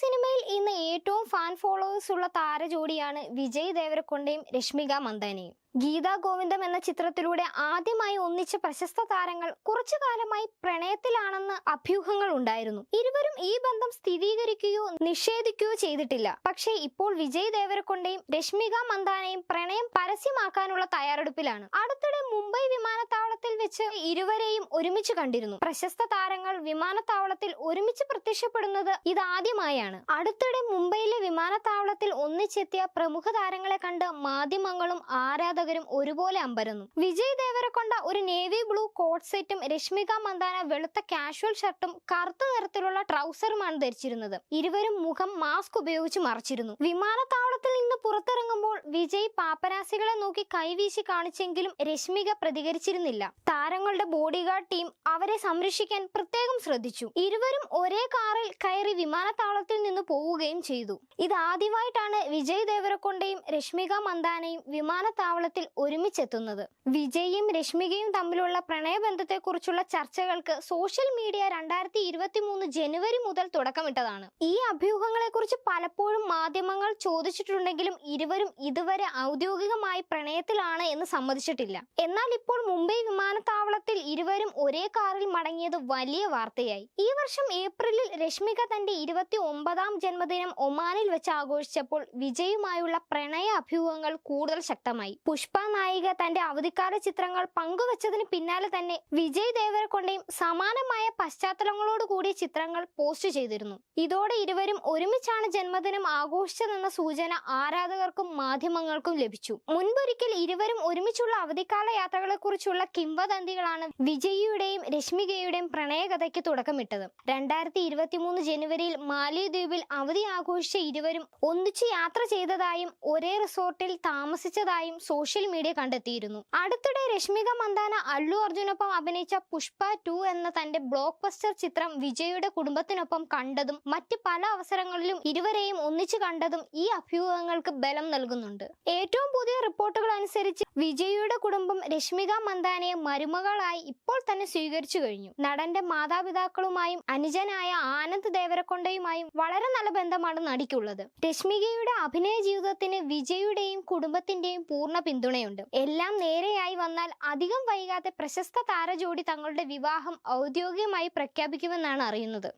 സിനിമയിൽ ഇന്ന് ഏറ്റവും ഫാൻ ഫോളോവേഴ്സ് ഉള്ള താരജോഡിയാണ് വിജയ് ദേവരക്കൊണ്ടയും രശ്മിക മന്ദാനയും. ഗീതാ ഗോവിന്ദം എന്ന ചിത്രത്തിലൂടെ ആദ്യമായി ഒന്നിച്ച പ്രശസ്ത താരങ്ങൾ കുറച്ചു കാലമായി പ്രണയത്തിലാണെന്ന് അഭ്യൂഹങ്ങൾ ഉണ്ടായിരുന്നു. ഇരുവരും ഈ ബന്ധം സ്ഥിരീകരിക്കുകയോ നിഷേധിക്കുകയോ ചെയ്തിട്ടില്ല. പക്ഷേ ഇപ്പോൾ വിജയ് ദേവരക്കൊണ്ടയും രശ്മിക മന്ദാനയും പ്രണയം പരസ്യമാക്കാനുള്ള തയ്യാറെടുപ്പിലാണ്. അടുത്തിടെ മുംബൈ വിമാനത്താവളത്തിൽ വെച്ച് ഇരുവരെയും ഒരുമിച്ച് കണ്ടിരുന്നു. പ്രശസ്ത താരങ്ങൾ വിമാനത്താവളത്തിൽ ഒരുമിച്ച് പ്രത്യക്ഷപ്പെടുന്നത് ഇതാദ്യമായാണ്. അടുത്തിടെ മുംബൈയിലെ വിമാനത്താവളത്തിൽ ഒന്നിച്ചെത്തിയ പ്രമുഖ താരങ്ങളെ കണ്ട് മാധ്യമങ്ങളും ആരാധകരും ഒരുപോലെ അമ്പരന്നു. വിജയ് ദേവരക്കൊണ്ട ഒരു നേവി ബ്ലൂ കോട്ട് സെറ്റും രശ്മിക മന്ദാന വെളുത്ത കാഷ്വൽ ഷർട്ടും കറുത്ത നിറത്തിലുള്ള ട്രൗസറുമാണ് ധരിച്ചിരുന്നത്. ഇരുവരും മുഖം മാസ്ക് ഉപയോഗിച്ച് മറച്ചിരുന്നു. വിമാനത്താവളത്തിൽ നിന്ന് പുറത്തിറങ്ങുമ്പോൾ വിജയ് പാപ്പരാസികളെ നോക്കി കൈവീശി കാണിച്ചെങ്കിലും രശ്മിക പ്രതികരിച്ചിരുന്നില്ല. താരങ്ങളുടെ ബോഡിഗാർഡ് ടീം അവരെ സംരക്ഷിക്കാൻ പ്രത്യേകം ശ്രദ്ധിച്ചു. ഇരുവരും ഒരേ കാറിൽ കയറി വിമാനത്താവളത്തിൽ നിന്ന് പോവുകയും ചെയ്തു. ഇത് ഇതാദ്യമായിട്ടാണ് വിജയ് ദേവരക്കൊണ്ടയും രശ്മിക മന്ദാനയും വിമാനത്താവളത്തിൽ ഒരുമിച്ചെത്തുന്നത്. വിജയും രശ്മികയും തമ്മിലുള്ള പ്രണയബന്ധത്തെക്കുറിച്ചുള്ള ചർച്ചകൾക്ക് സോഷ്യൽ മീഡിയ രണ്ടായിരത്തി ഇരുപത്തി മൂന്ന് ജനുവരി മുതൽ തുടക്കമിട്ടതാണ്. ഈ അഭ്യൂഹങ്ങളെക്കുറിച്ച് പലപ്പോഴും മാധ്യമങ്ങൾ ചോദിച്ചിട്ടുണ്ടെങ്കിലും ഇരുവരും ഇതുവരെ ഔദ്യോഗികമായി പ്രണയത്തിലാണ് എന്ന് സമ്മതിച്ചിട്ടില്ല. എന്നാൽ ഇപ്പോൾ മുംബൈ വിമാനത്താവളത്തിൽ ഇരുവരും ഒരേ കാറിൽ മടങ്ങിയത് വലിയ വാർത്തയായി. ഈ വർഷം ഏപ്രിലിൽ രശ്മിക തന്റെ ഇരുപത്തി ഒമ്പതാം ജന്മദിനം ഒമാനിൽ വെച്ച് ആഘോഷിച്ചപ്പോൾ വിജയുമായുള്ള പ്രണയ അഭ്യൂഹങ്ങൾ കൂടുതൽ ശക്തമായി. പുഷ്പ നായിക തന്റെ അവധിക്കാല ചിത്രങ്ങൾ പങ്കുവച്ചതിന് പിന്നാലെ തന്നെ വിജയ് ദേവരക്കൊണ്ടയും സമാനമായ പശ്ചാത്തലങ്ങളോട് കൂടിയ ചിത്രങ്ങൾ പോസ്റ്റ് ചെയ്തിരുന്നു. ഇതോടെ ഇരുവരും ഒരുമിച്ചാണ് ജന്മദിനം ആഘോഷിച്ചതെന്ന സൂചന ആരാധകർക്കും മാധ്യമങ്ങൾക്കും ലഭിച്ചു. മുൻപൊരിക്കൽ ഇരുവരും ഒരുമിച്ചുള്ള അവധിക്കാല യാത്രകളെക്കുറിച്ചുള്ള കിംവദന്തികളാണ് വിജയിയുടെയും രശ്മികയുടെയും പ്രണയകഥയ്ക്ക് തുടക്കമിട്ടത്. രണ്ടായിരത്തി ഇരുപത്തിമൂന്ന് ജനുവരിയിൽ മാലിദ്വീപിൽ അവധി ആഘോഷിച്ച ഇരുവരും ഒന്നിച്ച് യാത്ര ചെയ്തതായും ഒരേ റിസോർട്ടിൽ താമസിച്ചതായും സോഷ്യൽ മീഡിയ കണ്ടെത്തിയിരുന്നു. അടുത്തിടെ രശ്മിക മന്ദാന അല്ലു അർജുനൊപ്പം അഭിനയിച്ച പുഷ്പ ടു എന്ന തന്റെ ബ്ലോക്ക് ബസ്റ്റർ ചിത്രം വിജയുടെ കുടുംബത്തിനൊപ്പം കണ്ടതും മറ്റ് പല അവസരങ്ങളിലും ഇരുവരെയും ഒന്നിച്ചു കണ്ടതും ഈ അഭ്യൂഹങ്ങൾക്ക് ബലം നൽകുന്നുണ്ട്. ഏറ്റവും പുതിയ റിപ്പോർട്ടുകൾ അനുസരിച്ച് വിജയിയുടെ കുടുംബം രശ്മിക മന്ദാനയെ മരുമകളായി ഇപ്പോൾ തന്നെ സ്വീകരിച്ചു കഴിഞ്ഞു. നടന്റെ മാതാപിതാക്കളുമായും അനുജനായ ആനന്ദ് ദേവരക്കൊണ്ടയുമായും വളരെ നല്ല ബന്ധമാണ് നടിക്കുള്ളത്. രശ്മികയുടെ അഭിനയ ജീവിതത്തിന് വിജയുടെയും കുടുംബത്തിന്റെയും പൂർണ പിന്തുണയുണ്ട്. എല്ലാം നേരെയായി വന്നാൽ അധികം വൈകാതെ പ്രശസ്ത താരജോഡി തങ്ങളുടെ വിവാഹം ഔദ്യോഗികമായി പ്രഖ്യാപിക്കുമെന്നാണ് അറിയുന്നത്.